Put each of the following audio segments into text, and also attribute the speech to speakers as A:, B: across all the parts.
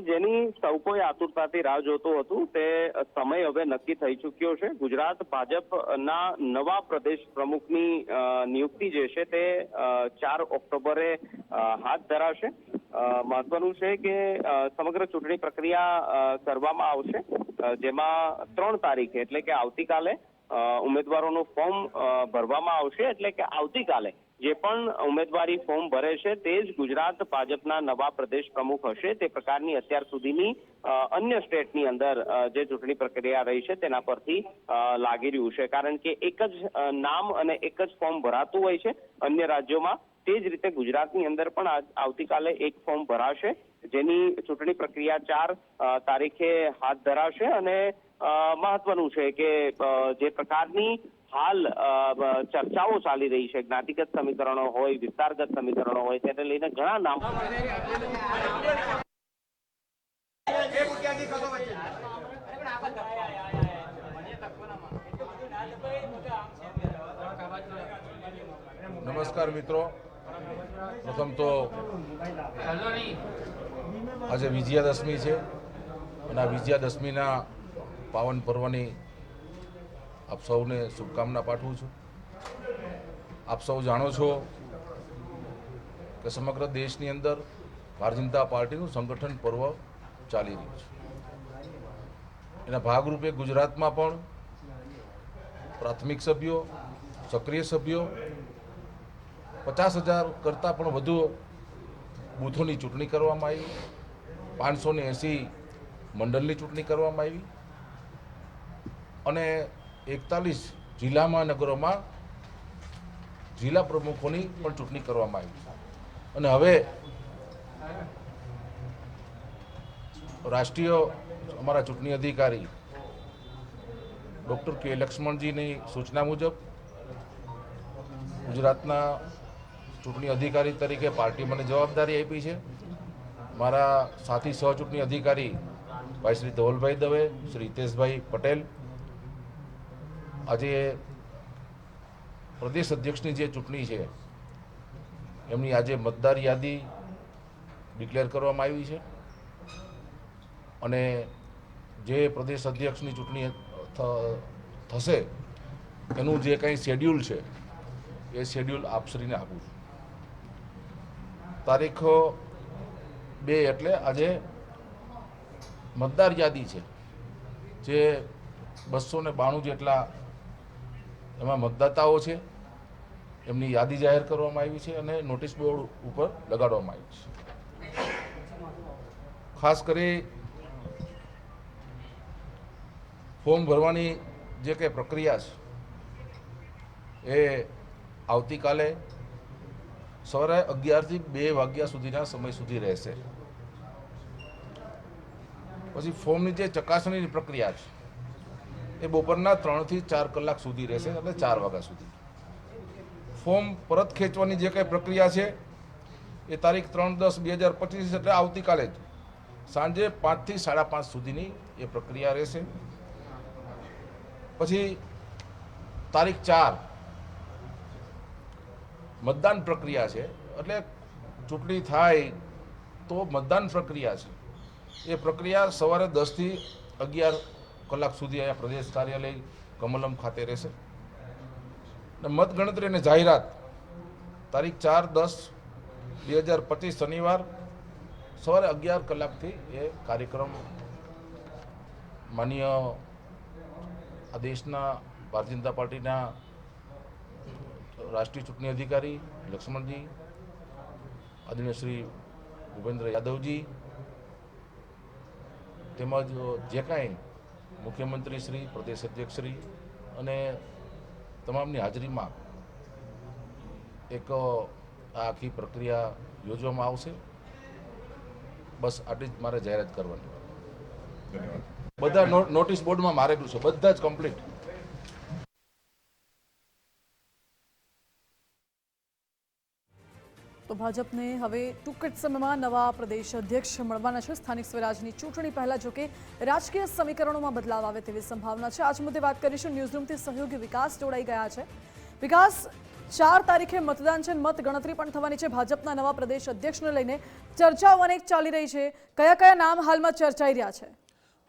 A: જેની સૌ કોઈ આતુરતાથી રાહ જોતું હતું, તે સમય હવે નક્કી થઈ ચૂક્યો છે. ગુજરાત ભાજપના નવા પ્રદેશ પ્રમુખની નિયુક્તિ જે છે તે ચાર ઓક્ટોબરે હાથ ધરાશે. મહત્વનું છે કે સમગ્ર ચૂંટણી પ્રક્રિયા કરવામાં આવશે. જેમાં ત્રણ તારીખે, એટલે કે આવતીકાલે ઉમેદવારોનું ફોર્મ ભરવામાં આવશે, એટલે કે આવતીકાલે જે પણ ઉમેદવારી ફોર્મ ભરે છે, તે જ ગુજરાત ભાજપના નવા પ્રદેશ પ્રમુખ હશે. તે પ્રકારની અત્યાર સુધીની અન્ય સ્ટેટની અંદર જે ચૂંટણી પ્રક્રિયા રહી છે, તેના પરથી લાગી રહ્યું છે. કારણ કે એક જ નામ અને એક જ ફોર્મ ભરાતું હોય છે અન્ય રાજ્યોમાં. તે જ રીતે ગુજરાતની અંદર પણ આવતીકાલે એક ફોર્મ ભરાશે. જેની ચૂંટણી પ્રક્રિયા ચાર તારીખે હાથ ધરાશે અને મહત્વનું છે કે જે પ્રકારની હાલ ચર્ચાઓ ચાલી રહી છે. જ્ઞાતિગત સમીકરણો હોય, વિસ્તારગત સમીકરણો હોય, તેને લઈને ઘણા નામ
B: નમસ્કાર મિત્રો. પ્રથમ તો આજે વિજયાદશમી છે. અને આ વિજયાદશમીના પાવન પર્વની આપ સૌને શુભકામના પાઠવું છું. આપ સૌ જાણો છો કે સમગ્ર દેશની અંદર ભારતીય જનતા પાર્ટીનું સંગઠન પર્વ ચાલી રહ્યું છે. એના ભાગરૂપે ગુજરાતમાં પણ પ્રાથમિક સભ્યો, સક્રિય સભ્યો, પચાસ હજાર કરતાં પણ વધુ બૂથોની ચૂંટણી કરવામાં આવી. પાંચસો ને એંસી મંડળની ચૂંટણી કરવામાં આવી. અને એકતાલીસ જિલ્લામાં નગરોમાં જિલ્લા પ્રમુખોની પણ ચૂંટણી કરવામાં આવી અને હવે રાષ્ટ્રીય અમારા ચૂંટણી અધિકારી ડૉક્ટર કે લક્ષ્મણજીની સૂચના મુજબ ગુજરાતના ચૂંટણી અધિકારી તરીકે પાર્ટી મને જવાબદારી આપી છે. મારા સાથી સહચૂંટણી અધિકારી ભાઈ શ્રી ધવલભાઈ દવે, શ્રી હિતેશભાઈ પટેલ આજે પ્રદેશ અધ્યક્ષની જે ચૂંટણી છે, એમની આજે મતદાર યાદી ડિક્લેર કરવામાં આવી છે. અને જે પ્રદેશ અધ્યક્ષની ચૂંટણી થશે, એનું જે કંઈ શેડ્યુલ છે, એ શેડ્યુલ આપશ્રીને આપું છું. તારીખ બે એટલે આજે મતદાર યાદી છે, જે બસો ને બાણું જેટલા એમાં મતદાતાઓ છે, એમની યાદી જાહેર કરવામાં આવી છે અને નોટિસ બોર્ડ ઉપર લગાડવામાં આવી છે. ખાસ કરી ફોર્મ ભરવાની જે કંઈ પ્રક્રિયા છે, એ આવતીકાલે સવારે અગિયારથી બે વાગ્યા સુધીના સમય સુધી રહેશે. પછી ફોર્મની જે ચકાસણીની પ્રક્રિયા છે એ બપોરના ત્રણથી ચાર કલાક સુધી રહેશે એટલે ચાર વાગ્યા સુધી. ફોર્મ પરત ખેંચવાની જે કંઈ પ્રક્રિયા છે, એ તારીખ ત્રણ દસ બે હજાર પચીસ એટલે આવતીકાલે જ. સાંજે પાંચથી સાડા પાંચ સુધીની એ પ્રક્રિયા રહેશે. પછી તારીખ ચાર. મતદાન પ્રક્રિયા છે, એટલે ચૂંટણી થાય તો મતદાન પ્રક્રિયા છે. એ પ્રક્રિયા સવારે દસથી અગિયાર કલાક સુધી અહીંયા પ્રદેશ કાર્યાલય કમલમ ખાતે રહેશે. અને મતગણતરી અને જાહેરાત તારીખ ચાર દસ બે હજાર પચીસ શનિવાર સવારે અગિયાર કલાકથી એ કાર્યક્રમ માનીય આ દેશના ભારતીય જનતા પાર્ટીના રાષ્ટ્રીય ચૂંટણી અધિકારી લક્ષ્મણજી, આદરણીય શ્રી ભૂપેન્દ્ર યાદવજી તેમજ જે કાંઈ મુખ્યમંત્રી શ્રી પ્રદેશ અધ્યક્ષ શ્રી અને તમામની હાજરીમાં એક આ આખી પ્રક્રિયા યોજવામાં આવશે. બસ આટલી જ મારે જાહેરાત કરવાની. બધા નોટિસ બોર્ડમાં મારેલું છે. બધા જ કમ્પ્લીટ.
C: તો ભાજપને હવે ટૂંક જ સમયમાં નવા પ્રદેશ અધ્યક્ષ મળવાના છે. સ્થાનિક સ્વરાજની ચૂંટણી પહેલા જોકે રાજકીય સમીકરણોમાં બદલાવ આવે તેવી સંભાવના છે. આજ મુદ્દે વાત કરીશું. ન્યૂઝરૂમથી સહયોગી વિકાસ જોડાઈ ગયા છે. વિકાસ, ચાર તારીખે મતદાન છે. મત ગણતરી પણ થવાની છે. ભાજપના નવા પ્રદેશ અધ્યક્ષને લઈને ચર્ચાઓ અનેક ચાલી રહી છે. કયા કયા નામ હાલમાં ચર્ચાઈ રહ્યા છે?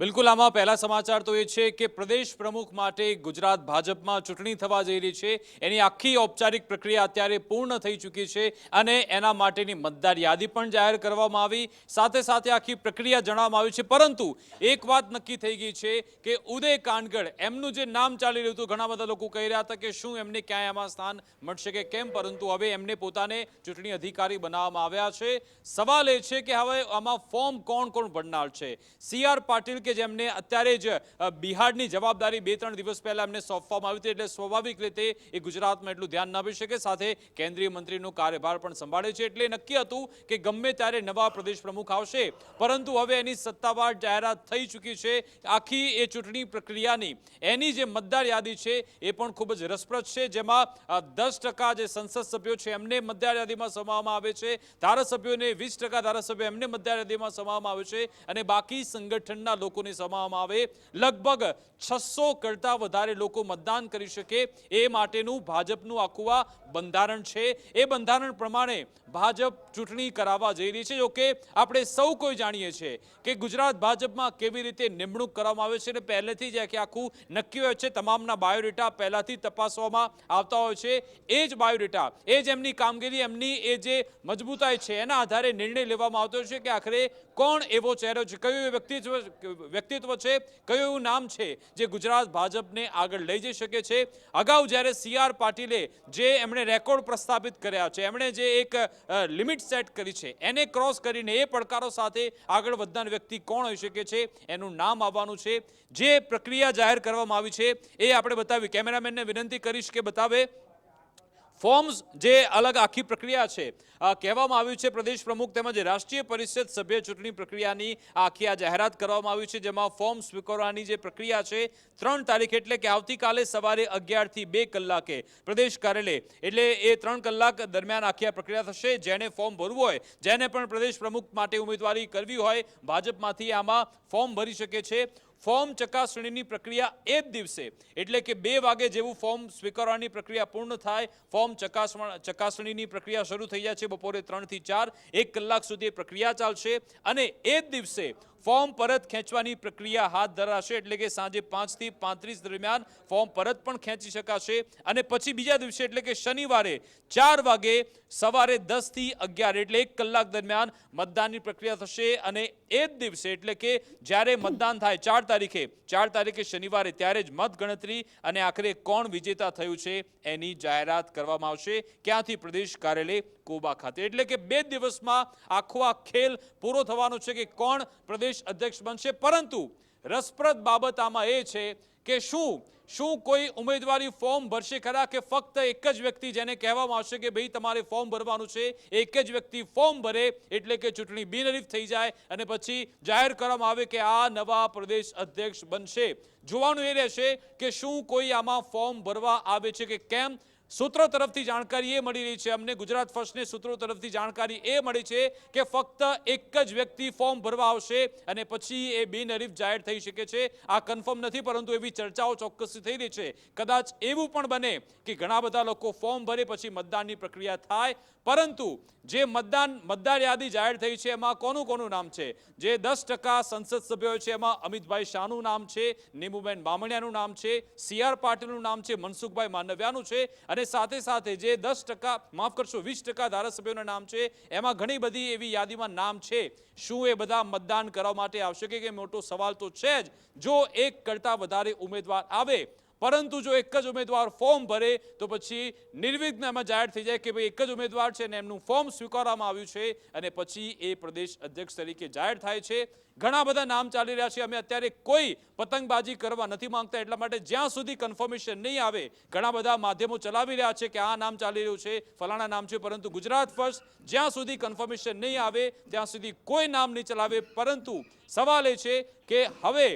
D: બિલકુલ, આમાં પહેલા સમાચાર તો એ છે કે પ્રદેશ પ્રમુખ માટે ગુજરાત ભાજપમાં ચૂંટણી થવા જઈ રહી છે. એની આખી ઔપચારિક પ્રક્રિયા અત્યારે પૂર્ણ થઈ ચૂકી છે અને એના માટેની મતદાર યાદી પણ જાહેર કરવામાં આવી. સાથે સાથે આખી પ્રક્રિયા જણાવવામાં આવી છે. પરંતુ એક વાત નક્કી થઈ ગઈ છે કે ઉદય કાનગડ, એમનું જે નામ ચાલી રહ્યું હતું, ઘણા બધા લોકો કહી રહ્યા હતા કે શું એમને ક્યાંય આમાં સ્થાન મળશે કે કેમ? પરંતુ હવે એમને પોતાને ચૂંટણી અધિકારી બનાવવામાં આવ્યા છે. સવાલ એ છે કે હવે આમાં ફોર્મ કોણ કોણ ભરનાર છે? સી પાટીલ કે જેમને અત્યારે જ બિહારની જવાબદારી બે ત્રણ દિવસ પહેલા એમને સોંપવામાં આવી હતી એટલે સ્વાભાવિક રીતે એ ગુજરાતમાં એટલું ધ્યાન ન આપી શકે. સાથે કેન્દ્રીય મંત્રીનો કાર્યભાર પણ સંભાળે છે. એટલે નક્કી હતું કે ગમે ત્યારે નવા પ્રદેશ પ્રમુખ આવશે, પરંતુ હવે એની સત્તાવાર જાહેરાત થઈ ચૂકી છે. આખી એ ચૂંટણી પ્રક્રિયાની, એની જે મતદાર યાદી છે એ પણ ખૂબ જ રસપ્રદ છે. જેમાં દસ જે સંસદ સભ્યો છે એમને મતદાર યાદીમાં સમાવવામાં આવે છે. ધારાસભ્યોને વીસ ટકા ધારાસભ્યો એમને મતદાર યાદીમાં સમાવવામાં આવે છે. અને બાકી સંગઠનના લોકોને સમાવવામાં આવે. લગભગ છસો કરતાં વધારે લોકો મતદાન કરી શકે. એ માટેનું ભાજપનું આખું આ બંધારણ છે. એ બંધારણ પ્રમાણે ભાજપ ચૂંટણી કરાવવા જઈ રહી છે. જોકે આપણે સૌ કોઈ જાણીએ છીએ કે ગુજરાત ભાજપમાં કેવી રીતે નિમણૂક કરવામાં આવે છે અને પહેલેથી જ કે આખું નક્કી હોય છે. તમામના બાયોડેટા પહેલાંથી તપાસવામાં આવતા હોય છે. એ જ બાયોડેટા, એ જ એમની કામગીરી, એમની એ જે મજબૂતાઈ છે, એના આધારે નિર્ણય લેવામાં આવતો છે કે આખરે કોણ એવો ચહેરો છે. કયો એ વ્યક્તિત્વ છે, કયું એવું નામ છે જે ગુજરાત ભાજપને આગળ લઈ જઈ શકે છે? અગાઉ જ્યારે સી આર પાટીલે જે એમણે રેકોર્ડ પ્રસ્થાપિત કર્યા છે, એમણે જે એક લિમિટ સેટ કરી છે, એને ક્રોસ કરીને એ પડકારો સાથે આગળ વધનાર વ્યક્તિ કોણ હોઈ શકે છે, એનું નામ આવવાનું છે. જે પ્રક્રિયા જાહેર કરવામાં આવી છે, એ આપણે બતાવી. કેમેરામેનને વિનંતી કરીશ કે બતાવે. ફોર્મ્સ જે અલગ આખી પ્રક્રિયા છે. કહેવામાં આવ્યું છે પ્રદેશ પ્રમુખ તેમજ રાષ્ટ્રીય પરિષદ સભ્ય ચૂંટણી પ્રક્રિયાની આખી આ જાહેરાત કરવામાં આવી છે, જેમાં ફોર્મ સ્વીકારવાની જે પ્રક્રિયા છે, ત્રણ તારીખ એટલે કે આવતીકાલે સવારે અગિયારથી બે કલાકે પ્રદેશ કાર્યાલય. એટલે એ ત્રણ કલાક દરમિયાન આખી આ પ્રક્રિયા થશે. જેને ફોર્મ ભરવું હોય, જેને પણ પ્રદેશ પ્રમુખ માટે ઉમેદવારી કરવી હોય, ભાજપમાંથી આમાં ફોર્મ ભરી શકે છે. ફોર્મ ચકાસણીની પ્રક્રિયા એ જ દિવસે. એટલે કે બે વાગે જેવું ફોર્મ સ્વીકારવાની પ્રક્રિયા પૂર્ણ થાય, ફોર્મ ચકાસણ ચકાસણીની પ્રક્રિયા શરૂ થઈ જાય છે બપોરે ત્રણથી ચાર, એક કલાક સુધી પ્રક્રિયા ચાલશે અને એ જ દિવસે ફોર્મ પરત ખેંચવાની પ્રક્રિયા હાથ ધરાશે એટલે કે સાંજે પાંચથી પાંત્રીસ દરમિયાન ફોર્મ પરત પણ ખેંચી શકાશે. અને પછી બીજા દિવસે એટલે કે શનિવારે ચાર વાગે સવારે દસથી અગિયાર એટલે એક કલાક દરમિયાન મતદાનની પ્રક્રિયા થશે. અને એ જ દિવસે એટલે કે જ્યારે મતદાન થાય ચાર તારીખે ચાર તારીખે શનિવારે ત્યારે જ મતગણતરી અને આખરે કોણ વિજેતા થયું છે એની જાહેરાત કરવામાં આવશે. ક્યાંથી પ્રદેશ કાર્યાલય કોબા ખાતે? એટલે કે બે દિવસમાં આખો આ ખેલ પૂરો થવાનો છે કે કોણ પ્રદેશ અધ્યક્ષ બનશે. પરંતુ રસપ્રદ બાબત આમાં એ છે કે શું શું કોઈ ઉમેદવારી ફોર્મ ભરશે ખરા કે ફક્ત એક જ વ્યક્તિ જેને કહેવામાં આવશે કે ભાઈ તમારે ફોર્મ ભરવાનું છે, એક જ વ્યક્તિ ફોર્મ ભરે એટલે કે ચૂંટણી બિનહરીફ થઈ જાય અને પછી જાહેર કરવામાં આવે કે આ નવા પ્રદેશ અધ્યક્ષ બનશે. જોવાનું એ રહેશે કે શું કોઈ આમાં ફોર્મ ભરવા આવે છે કે કેમ? સૂત્રો તરફથી જાણકારી એ મળી રહી છે. અમને ગુજરાત ફર્સ્ટને સૂત્રો તરફથી જાણકારી એ મળી છે કે ફક્ત એક જ વ્યક્તિ ફોર્મ ભરવા આવશે અને પછી એ બિનહરીફ જાહેર થઈ શકે છે. આ કન્ફર્મ નથી, પરંતુ એવી ચર્ચાઓ ચોક્કસથી થઈ રહી છે. કદાચ એવું પણ બને કે ઘણા બધા લોકો ફોર્મ ભરે પછી મતદાનની પ્રક્રિયા થાય, પરંતુ જે મતદાન, મતદાર યાદી જાહેર થઈ છે, એમાં કોનું કોનું નામ છે? જે દસ ટકા સંસદ સભ્યો છે, એમાં અમિતભાઈ શાહનું નામ છે, નીમુબેન બામણિયાનું નામ છે, સી આર પાટીલનું નામ છે, મનસુખભાઈ માંડવિયાનું છે અને સાથે સાથે જે દસ ટકા, માફ કરશો, વીસ ટકા ધારાસભ્યોના નામ છે, એમાં ઘણી બધી એવી યાદીમાં નામ છે, શું એ બધા મતદાન કરવા માટે આવશે? કે મોટો સવાલ તો છે જ. જો એક કરતાં વધારે ઉમેદવાર આવે પરંતુ જો એક જ ઉમેદવાર ફોર્મ ભરે, તો પછી નિર્વિઘ્ન એમાં જાહેર થઈ જાય કે ભાઈ એક જ ઉમેદવાર છે અને એમનું ફોર્મ સ્વીકારવામાં આવ્યું છે અને પછી એ પ્રદેશ અધ્યક્ષ તરીકે જાહેર થાય છે. ઘણા બધા નામ ચાલી રહ્યા છે. અમે અત્યારે કોઈ પતંગબાજી કરવા નથી માંગતા, એટલા માટે જ્યાં સુધી કન્ફર્મેશન નહીં આવે, ઘણા બધા માધ્યમો ચલાવી રહ્યા છે કે આ નામ ચાલી રહ્યું છે, ફલાણા નામ છે, પરંતુ ગુજરાત ફર્સ્ટ જ્યાં સુધી કન્ફર્મેશન નહીં આવે, ત્યાં સુધી કોઈ નામ નહીં ચલાવે. પરંતુ સવાલ એ છે કે હવે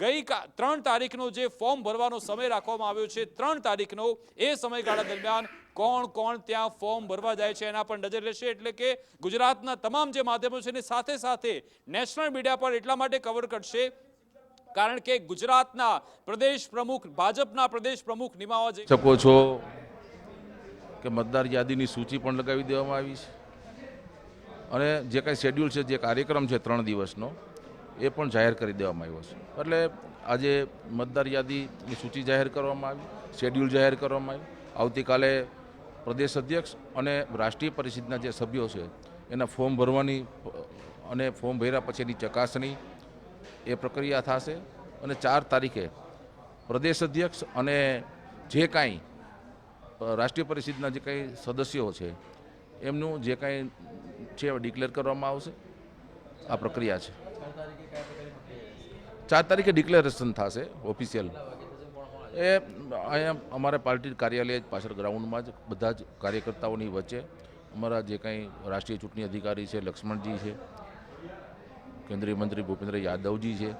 D: ગઈ ત્રણ તારીખનો જે ફોર્મ ભરવાનો સમય રાખવામાં આવ્યો છે, ત્રણ તારીખનો એ સમયગાળા દરમિયાન કોણ કોણ ત્યાં ફોર્મ ભરવા જાય છે એના પર નજર રહેશે. એટલે કે ગુજરાતના તમામ જે માધ્યમો છે એની સાથે સાથે નેશનલ મીડિયા પર એટલા માટે કવર કરશે, કારણ કે ગુજરાતના પ્રદેશ પ્રમુખ, ભાજપના પ્રદેશ પ્રમુખ નિમાવા જઈ
B: શકો છો કે મતદાર યાદીની સૂચિ પણ લગાવી દેવામાં આવી છે. અને જે કાંઈ શેડ્યુલ છે, જે કાર્યક્રમ છે ત્રણ દિવસનો એ પણ જાહેર કરી દેવામાં આવ્યો છે. એટલે આજે મતદાર યાદીની સૂચિ જાહેર કરવામાં આવી શેડ્યુલ જાહેર કરવામાં આવ્યું આવતીકાલે પ્રદેશ અધ્યક્ષ અને રાષ્ટ્રીય પરિષદના જે સભ્યો છે, એના ફોર્મ ભરવાની, અને ફોર્મ ભર્યા પછીની ચકાસણી એ પ્રક્રિયા થશે. અને ચાર તારીખે પ્રદેશ અધ્યક્ષ અને જે કાંઈ રાષ્ટ્રીય પરિષદના જે કાંઈ સદસ્યો છે, એમનું જે કાંઈ છે ડિક્લેર કરવામાં આવશે. આ પ્રક્રિયા છે. ચાર તારીખે ડિક્લેરેશન થશે ઓફિશિયલ. એ અહીંયા અમારા પાર્ટી કાર્યાલય પાછળ ગ્રાઉન્ડમાં જ બધા જ કાર્યકર્તાઓની વચ્ચે. અમારા જે કાંઈ રાષ્ટ્રીય ચૂંટણી અધિકારી છે લક્ષ્મણજી છે કેન્દ્રીય મંત્રી ભૂપેન્દ્ર યાદવજી છે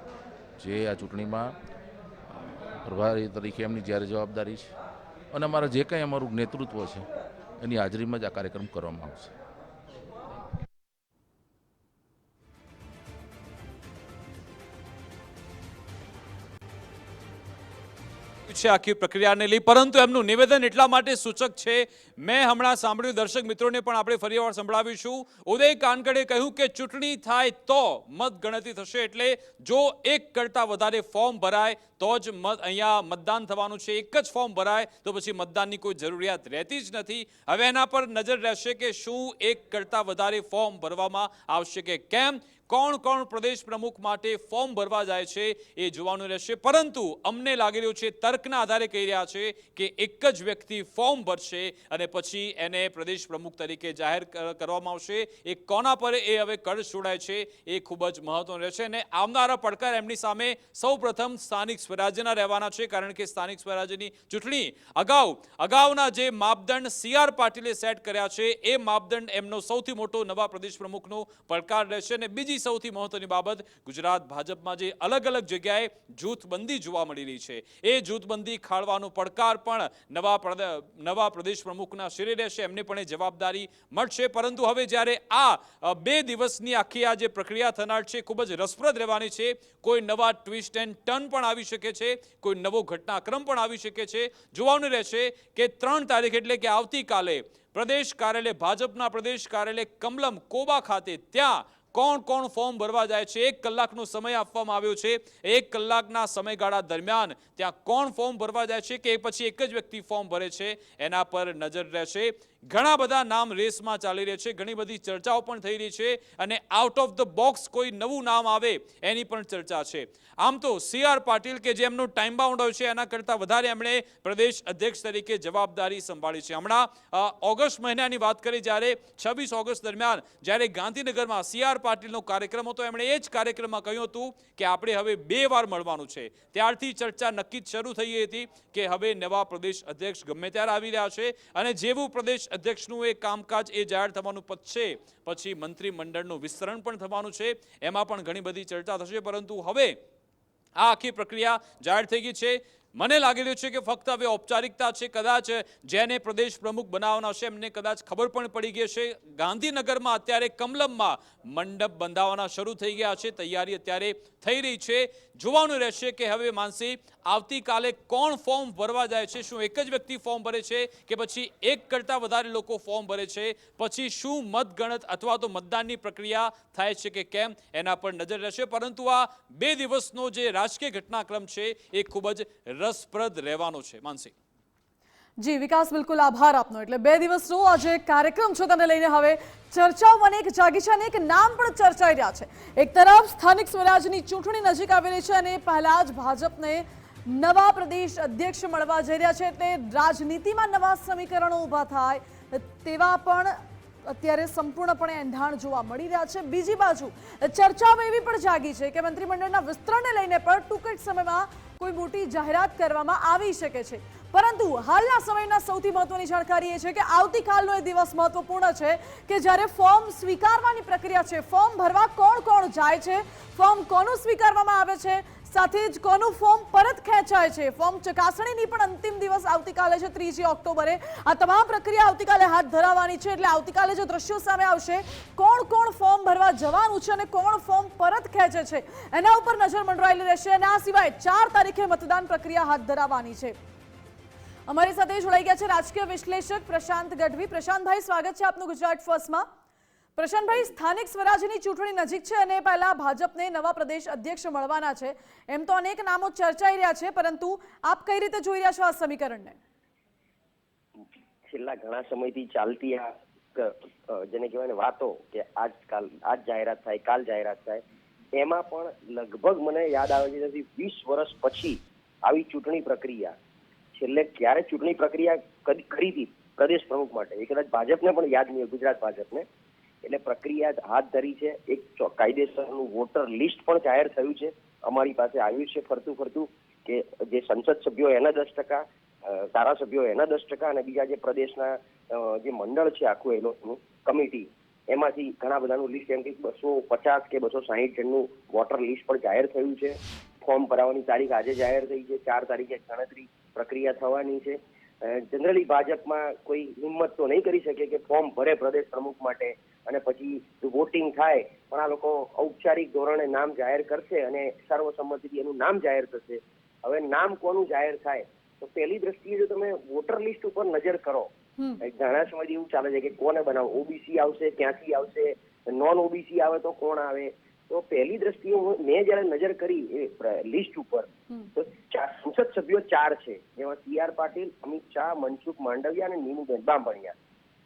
B: જે આ ચૂંટણીમાં પ્રભારી તરીકે એમની જ્યારે જવાબદારી છે. અને અમારા જે કાંઈ અમારું નેતૃત્વ છે એની હાજરીમાં જ આ કાર્યક્રમ કરવામાં આવશે.
D: છે આખી પ્રક્રિયાને લઈ, પરંતુ એમનું નિવેદન એટલા માટે સૂચક છે. મેં હમણાં સાંભળ્યું, દર્શક મિત્રોને પણ આપણે ફરીવાર સંભળાવીશું. ઉદય કાનકડે કહ્યું કે ચૂંટણી થાય તો મત ગણતરી થશે એટલે જો એક કરતાં વધારે ફોર્મ ભરાય, તો જ મત અહીંયા મતદાન થવાનું છે. એક જ ફોર્મ ભરાય, તો પછી મતદાનની કોઈ જરૂરિયાત રહેતી જ નથી. હવે એના પર નજર રહેશે કે શું એક કરતાં વધારે ફોર્મ ભરવામાં આવશે કે કેમ? કોણ કોણ પ્રદેશ પ્રમુખ માટે ફોર્મ ભરવા જાય છે એ જોવાનું રહેશે. પરંતુ અમને લાગી રહ્યું છે, તર્કના આધારે કહી રહ્યા છે કે એક જ વ્યક્તિ ફોર્મ ભરશે અને પછી એને પ્રદેશ પ્રમુખ તરીકે જાહેર કરવામાં આવશે. એ કોના પર એ હવે કળ છોડાય છે એ ખૂબ જ મહત્વનું રહેશે. અને આવનારા પડકાર એમની સામે સૌપ્રથમ સ્થાનિક સ્વરાજ્યના રહેવાના છે, કારણ કે સ્થાનિક સ્વરાજ્યની ચૂંટણી અગાઉ, અગાઉના જે માપદંડ સી આર પાટીલે સેટ કર્યા છે, એ માપદંડ એમનો સૌથી મોટો નવા પ્રદેશ પ્રમુખનો પડકાર રહેશે. અને બીજી સૌથી મહત્વની બાબત, ગુજરાત ભાજપમાં જે અલગ અલગ જગ્યાએ જૂથબંધી જોવા મળી રહી છે. એ જૂથબંધી ખાળવાનો પડકાર પણ નવા નવા પ્રદેશ પ્રમુખના શિરે રહેશે, એમને પણ એ જવાબદારી મળશે. પરંતુ હવે જ્યારે આ બે દિવસની આખી આ જે પ્રક્રિયા થનાર છે, ખૂબ જ રસપ્રદ રહેવાની છે. કોઈ નવા ટ્વિસ્ટ એન્ડ ટર્ન પણ આવી શકે છે, કોઈ નવો ઘટનાક્રમ પણ આવી શકે છે. જોવાનું રહેશે કે ત્રણ તારીખ એટલે કે આવતીકાલે પ્રદેશ કાર્યાલય, ભાજપના પ્રદેશ કાર્યાલય કમલમ કોબા ખાતે ત્યાં કોણ કોણ ફોર્મ ભરવા જાય છે? એક કલાકનો સમય આપવામાં આવ્યો છે. એક કલાકના સમયગાળા દરમિયાન ત્યાં કોણ ફોર્મ ભરવા જાય છે કે પછી એક જ વ્યક્તિ ફોર્મ ભરે છે? એના પર નજર રહેશે. ઘણા બધા નામ રેસમાં ચાલી રહ્યા છે. ઘણી બધી ચર્ચાઓ પણ થઈ રહી છે અને આઉટ ઓફ ધ બોક્સ કોઈ નવું નામ આવે એની પણ ચર્ચા છે. આમ તો સી આર પાટીલ કે જે એમનો ટાઈમ બાઉન્ડ હોય છે, એના કરતાં વધારે એમણે પ્રદેશ અધ્યક્ષ તરીકે જવાબદારી સંભાળી છે. હમણાં ઓગસ્ટ મહિનાની વાત કરી, જ્યારે છવ્વીસ ઓગસ્ટ દરમિયાન જ્યારે ગાંધીનગરમાં સી આર પાટીલનો કાર્યક્રમ હતો. એમણે એ જ કાર્યક્રમમાં કહ્યું હતું કે આપણે હવે બે વાર મળવાનું છે. ત્યારથી ચર્ચા નક્કી શરૂ થઈ હતી કે હવે નવા પ્રદેશ અધ્યક્ષ ગમે ત્યારે આવી રહ્યા છે અને જેવું પ્રદેશ અધ્યક્ષનું એ કામકાજ એ જાહેર થવાનું પતશે પછી મંત્રીમંડળનું વિસ્તરણ પણ થવાનું છે. એમાં પણ ઘણી બધી ચર્ચા થશે, પરંતુ હવે આ આખી પ્રક્રિયા જાહેર થઈ ગઈ છે. મને લાગી રહ્યું છે કે ફક્ત હવે ઔપચારિકતા છે, કદાચ જેને પ્રદેશ પ્રમુખ બનાવવાના છે એમને કદાચ ખબર પણ પડી ગઈ છે ગાંધીનગરમાં અત્યારે કમલમમાં મંડપ બંધાવવાના શરૂ થઈ ગયા છે, તૈયારી અત્યારે થઈ રહી છે. જોવાનું રહેશે કે હવે માનસી, આવતીકાલે કોણ ફોર્મ ભરવા જાય છે, શું એક જ વ્યક્તિ ફોર્મ ભરે છે કે પછી એક કરતાં વધારે લોકો ફોર્મ ભરે છે? પછી શું મતગણત અથવા તો મતદાનની પ્રક્રિયા થાય છે કે કેમ, એના પર નજર રહેશે. પરંતુ આ બે દિવસનો જે રાજકીય ઘટનાક્રમ છે, એ ખૂબ જ રસપ્રદ રહેવાનો છે, માનસી.
C: જી, વિકાસ, બિલકુલ આભાર આપનો. એટલે બે દિવસનો આ જે કાર્યક્રમ છે તેને લઈને હવે ચર્ચાઓ અનેક જાગી છે અને એક નામ પણ ચર્ચાઈ રહ્યા છે. એક તરફ સ્થાનિક સ્વરાજની ચૂંટણી નજીક આવી રહી છે અને પહેલા જ ભાજપને નવા પ્રદેશ અધ્યક્ષ મળવા જઈ રહ્યા છે. એટલે રાજનીતિમાં નવા સમીકરણો ઊભા થાય તેવા પણ અત્યારે સંપૂર્ણપણે એંધાણ જોવા મળી રહ્યા છે. બીજી બાજુ, ચર્ચાઓ એવી પણ જાગી છે કે મંત્રીમંડળના વિસ્તરણને લઈને પણ ટૂંક જ સમયમાં કોઈ મોટી જાહેરાત કરવામાં આવી શકે છે. પરંતુ હાલના સમયના સૌથી મહત્વની જાણકારી એ છે કે આવતીકાલનો એ દિવસ મહત્વપૂર્ણ છે કે જ્યારે ફોર્મ સ્વીકારવાની પ્રક્રિયા છે, ફોર્મ ભરવા કોણ કોણ જાય છે, ફોર્મ કોનું સ્વીકારવામાં આવે છે સાથે જ કોનું ફોર્મ પરત ખેંચાય છે? ફોર્મ ચકાસણીની પણ અંતિમ દિવસ આવતીકાલે છે, ત્રીજી ઓક્ટોબરે. આ તમામ પ્રક્રિયા આવતીકાલે હાથ ધરાવવાની છે, એટલે આવતીકાલે જે દ્રશ્યો સામે આવશે, કોણ કોણ ફોર્મ ભરવા જવાનું છે અને કોણ ફોર્મ પરત ખેંચે છે? એના ઉપર નજર મંડરાયેલી રહેશે અને આ સિવાય ચાર તારીખે મતદાન પ્રક્રિયા હાથ ધરાવવાની છે. અમારી સાથે જોડાઈ ગયા છે રાજકીય વિશ્લેષક પ્રશાંત ગઢવી. પ્રશાંતભાઈ, સ્વાગત છે આપનું ગુજરાત ફર્સ્ટમાં. પ્રશાંતભાઈ, સ્થાનિક સ્વરાજ્યની ચૂંટણી નજીક છે અને પહેલા ભાજપને નવા પ્રદેશ અધ્યક્ષ મળવાના છે. એમ તો અનેક નામો ચર્ચાઈ રહ્યા છે, પરંતુ આપ કઈ રીતે જોઈ રહ્યા છો આ સમીકરણને?
E: છેલ્લા ઘણા સમયથી ચાલતી આ જેને કહેવાય વાતો કે આજ કાલ આજ જાહેરાત થાય, કાલ જાહેરાત થાય, એમાં પણ લગભગ મને યાદ આવે છે ત્યાંથી વીસ વર્ષ પછી આવી ચૂંટણી પ્રક્રિયા, છેલ્લે ક્યારે ચૂંટણી પ્રક્રિયા કરી કરી હતી પ્રદેશ પ્રમુખ માટે એ કદાચ ભાજપને પણ યાદ નહીં ગુજરાત ભાજપને એટલે પ્રક્રિયા હાથ ધરી છે. એક કાયદેસરનું વોટર લિસ્ટ પણ જાહેર થયું છે. અમારી પાસે આવ્યું છે ફરતું ફરતું કે જે સંસદ સભ્યો એના દસ ટકા ધારાસભ્યો એના દસ ટકા અને બીજા જે પ્રદેશના જે મંડળ છે આખું એ લોકોનું, કમિટી, એમાંથી ઘણા બધાનું લિસ્ટ એમ કે બસો પચાસ કે બસો સાહીઠ જણનું વોટર લિસ્ટ પણ જાહેર થયું છે. ફોર્મ ભરાવાની તારીખ આજે જાહેર થઈ છે. ચાર તારીખે ગણતરી પ્રક્રિયા થવાની છે. જનરલી ભાજપમાં કોઈ હિંમત તો નહીં કરી શકે કે ફોર્મ ભરે પ્રદેશ પ્રમુખ માટે. અને પછી વોટિંગ થાય પણ આ લોકો ઔપચારિક ધોરણે નામ જાહેર કરશે અને સર્વસંમતિથી એનું નામ જાહેર થશે. હવે નામ કોનું જાહેર થાય? તો પહેલી દ્રષ્ટિએ જો તમે વોટર લિસ્ટ ઉપર નજર કરો ઘણા સમયથી એવું ચાલે છે કે કોને બનાવો? ઓબીસી આવશે ક્યાંથી આવશે? નોન ઓબીસી આવે તો કોણ આવે? તો પહેલી દ્રષ્ટિએ મેં જયારે નજર કરી એ લિસ્ટ ઉપર તો ચાર સંસદ સભ્યો ચાર છે. જેમાં સી આર પાટીલ અમિત શાહ મનસુખ માંડવિયા અને નીમુબેન બાંભણિયા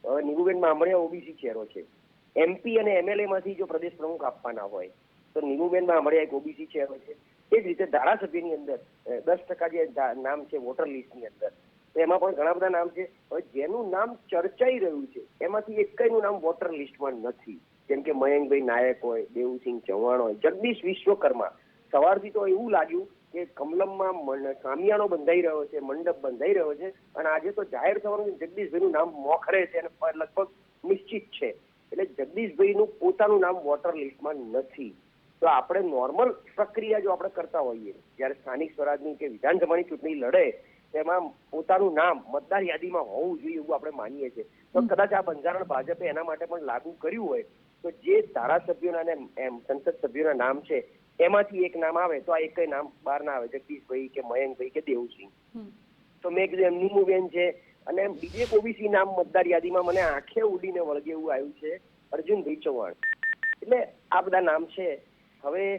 E: હવે નીમુબેન બાંભણિયા ઓબીસી ચહેરો છે. એમપી અને એમએલએ માંથી જો પ્રદેશ પ્રમુખ આપવાના હોય, તો નીમુબેન અમારે એક ઓબીસી ચહેરો છે એ જ રીતે ધારાસભ્યની અંદર દસ ટકા જે નામ છે, વોટર લિસ્ટની અંદર, તો એમાં પણ ઘણા બધા નામ છે. હવે જેનું નામ ચર્ચાઈ રહ્યું છે, એમાંથી એકનું નામ વોટર લિસ્ટમાં નથી. જેમ કે મયંકભાઈ નાયક હોય, દેવુસિંહ ચૌહાણ હોય, જગદીશ વિશ્વકર્મા. સવારથી તો એવું લાગ્યું કે કમલમમાં સામિયાણો બંધાઈ રહ્યો છે, મંડપ બંધાઈ રહ્યો છે, અને આજે તો જાહેર થવાનું જગદીશભાઈનું નામ મોખરે છે અને લગભગ નિશ્ચિત છે. એટલે જગદીશભાઈનું પોતાનું નામ વોટર લિસ્ટમાં નથી. તો આપણે નોર્મલ પ્રક્રિયા જો આપણે કરતા હોઈએ જ્યારે સ્થાનિક સ્વરાજની કે વિધાનસભાની ચૂંટણી લડે તેમાં પોતાનું નામ મતદાર યાદીમાં હોવું જોઈએ એવું આપણે માનીએ છીએ. તો કદાચ આ બંધારણ ભાજપે એના માટે પણ લાગુ કર્યું હોય તો જે ધારાસભ્યોના અને એમ સંસદ સભ્યોના નામ છે એમાંથી એક નામ આવે તો આ એક નામ બહાર ના આવે જગદીશભાઈ કે મયંકભાઈ કે દેવસિંહ. તો મેં કીધું એમ મુવેન છે અને બીજે ઓબીસી નામ મતદાર યાદીમાં મને આંખે ઉડીને વળગે એવું આવ્યું છે, અર્જુનભાઈ ચૌહાણ. એટલે આ બધા નામ છે. હવે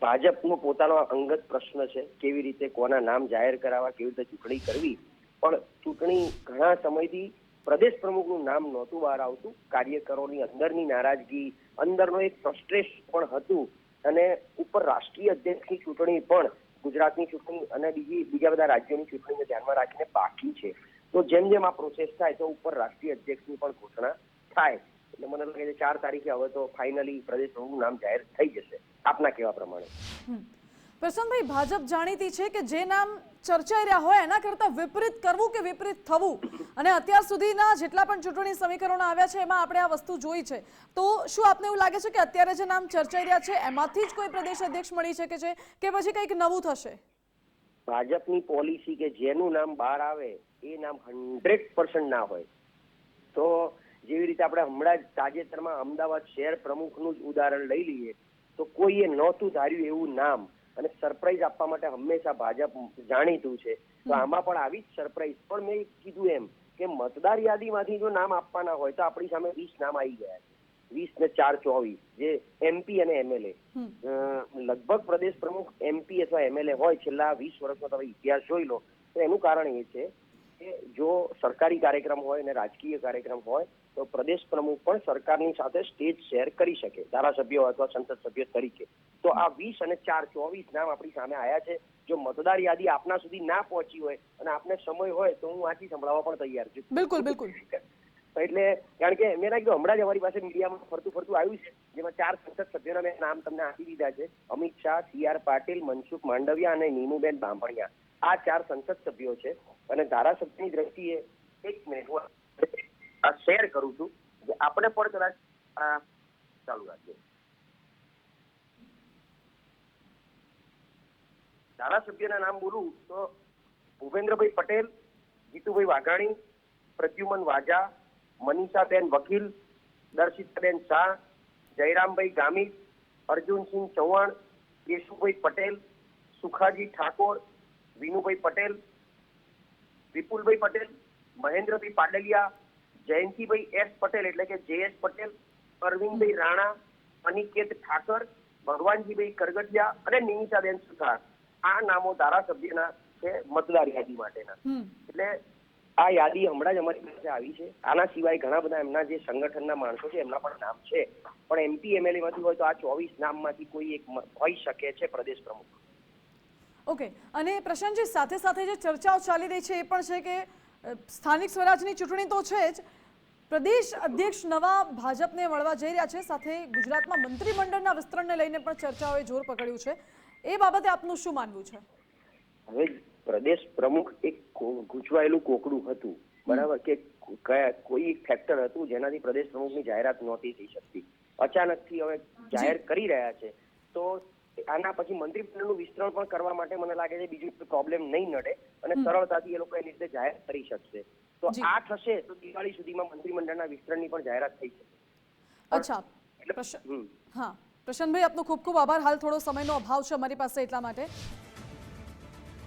E: ભાજપનો પોતાનો અંગત પ્રશ્ન છે, કેવી રીતે, કોના નામ જાહેર કરાવવા, કેવી રીતે ચૂંટણી કરવી? પણ ચૂંટણી ઘણા સમયથી પ્રદેશ પ્રમુખનું નામ નહોતું બહાર આવતું. કાર્યકરોની અંદરની નારાજગી, અંદરનો એક ફ્રસ્ટ્રેશન પણ હતું. અને ઉપર રાષ્ટ્રીય અધ્યક્ષની ચૂંટણી પણ ગુજરાતની ચૂંટણી અને બીજી, બીજા બધા રાજ્યોની ચૂંટણીને ધ્યાનમાં રાખીને બાકી છે. તો જેમ જેમ આ પ્રોસેસ થાય, તો ઉપર રાષ્ટ્રીય અધ્યક્ષની પણ ઘોષણા થાય. એટલે મને લાગે છે ચાર તારીખે હવે તો ફાઇનલી પ્રદેશ પ્રમુખ નામ જાહેર થઈ જશે. આપના કેવા પ્રમાણે.
C: પ્રસન્નભાઈ ભાજપ જાણીતી છે કે જે નામ ચર્ચાઈ રહ્યા હોય, એના કરતા વિપરીત કરવું કે વિપરીત થવું? અને અત્યાર સુધીના જેટલા પણ ચૂંટણી સમીકરણો આવ્યા છે, એમાં આપણે આ વસ્તુ જોઈ છે. તો શું આપને એવું લાગે છે કે અત્યારે જે નામ ચર્ચાઈ રહ્યા છે, એમાંથી જ કોઈ પ્રદેશ અધ્યક્ષ મળી શકે છે, કે પછી કંઈક નવું થશે?
E: ભાજપની પોલિસી કે જેનું નામ બહાર આવે એ નામ હંડ્રેડ પર્સન્ટ ના હોય. તો જેવી રીતે આપણે હમણાં જ તાજેતરમાં અમદાવાદ શહેર પ્રમુખનું જ ઉદાહરણ લઈ લઈએ તો કોઈએ નહોતું ધાર્યું એવું નામ. અને સરપ્રાઈઝ આપવા માટે હંમેશા ભાજપ જાણીતું છે. તો આમાં પણ આવી જ સરપ્રાઈઝ પણ મેં કીધું એમ કે મતદાર યાદીમાંથી જો નામ આપવાના હોય તો આપણી સામે વીસ નામ આવી ગયા છે. વીસ ને ચાર ચોવીસ જે એમપી અને એમએલએ લગભગ પ્રદેશ પ્રમુખ એમપી અથવા એમએલએ હોય છેલ્લા વીસ વર્ષનો તમે ઇતિહાસ જોઈ લો તો એનું કારણ એ છે કે જો સરકારી કાર્યક્રમ હોય અને રાજકીય કાર્યક્રમ હોય તો પ્રદેશ પ્રમુખ પણ સરકારની સાથે સ્ટેજ શેર કરી શકે ધારાસભ્યો અથવા સંસદ સભ્ય તરીકે. તો આ વીસ અને ચાર ચોવીસ નામ આપણી સામે આવ્યા છે. જો મતદાર યાદી આપના સુધી ના પહોંચી હોય અને આપને સમય હોય તો હું વાંચી સંભળાવવા પણ તૈયાર છું.
C: બિલકુલ બિલકુલ.
E: એટલે કારણ કે મેં કીધું હમણાં જ અમારી પાસે મીડિયામાં ફરતું ફરતું આવ્યું છે, જેમાં ચાર સંસદ સભ્યોના મેં નામ તમને આપી દીધા છે. અમિત શાહ સી આર પાટીલ, મનસુખ માંડવિયા અને નીમુબેન બાંભણિયા આ ચાર સંસદ સભ્યો છે અને ધારાસભ્યની દ્રષ્ટિએ એક મિનિટ હું શેર કરું છું. આપણે પણ કદાચ ચાલુ રાખીએ. ધારાસભ્યના નામ બોલું તો ભૂપેન્દ્રભાઈ પટેલ, જીતુભાઈ વાઘાણી, પ્રદ્યુમન વાજા મનીષાબેન વકીલ દર્શિતાબેન શાહ જયરામભાઈ ગામિત અર્જુનસિંહ ચૌહાણ કેશુભાઈ પટેલ સુખાજી ઠાકોર વિનુભાઈ પટેલ વિપુલભાઈ પટેલ મહેન્દ્રભાઈ પાડલિયા જયંતિભાઈ એસ પટેલ એટલે કે જે એસ પટેલ અરવિંદભાઈ રાણા અનિકેત ઠાકર ભગવાનજીભાઈ કરગટિયા અને નિમિષાબેન સુથાર. આ નામો ધારાસભ્યના છે મતદાર યાદી માટેના. એટલે આ યાદી હમણાં જ અમારી પાસે આવી છે. આના સિવાય ઘણા બધા એમના જે સંગઠનના માણસો છે એમના પણ નામ છે. પણ એમપી એમએલએ માંથી હોય તો આ ચોવીસ નામમાંથી કોઈ એક હોઈ શકે છે પ્રદેશ પ્રમુખ.
C: ઓકે. અને પ્રશાંતજી સાથે સાથે જે ચર્ચાઓ ચાલી રહી છે એ પણ છે કે સ્થાનિક સ્વરાજની ચૂંટણી તો છે જ. પ્રદેશ અધ્યક્ષ નવા ભાજપને મળવા જઈ રહ્યા છે. સાથે ગુજરાતમાં મંત્રીમંડળના વિસ્તરણને લઈને પણ ચર્ચાઓએ જોર પકડ્યું છે. એ બાબતે આપનું શું માનવું છે?
E: હવે પ્રદેશ પ્રમુખ એક ગૂંચવાયેલું કોકડું હતું. બરાબર કે કયા કોઈ ફેક્ટર હતું જેનાથી પ્રદેશ પ્રમુખની જાહેરાત નહોતી થઈ શકતી. અચાનકથી હવે જાહેર કરી રહ્યા છે. તો આના પછી મંત્રીમંડળનું વિસ્તરણ પણ કરવા માટે મને લાગે છે બીજું પ્રોબ્લેમ નહીં નડે અને સરળતાથી એ લોકો એની રીતે જાહેર કરી શકશે. તો. આ થશે તો દિવાળી સુધીમાં મંત્રીમંડળના વિસ્તરણની પણ જાહેરાત થઈ શકે.
C: અચ્છા.
E: એટલે
C: હા. પ્રશાંતભાઈ આપનો ખૂબ ખૂબ આભાર. હાલ થોડો સમયનો અભાવ છે અમારી પાસે એટલા માટે.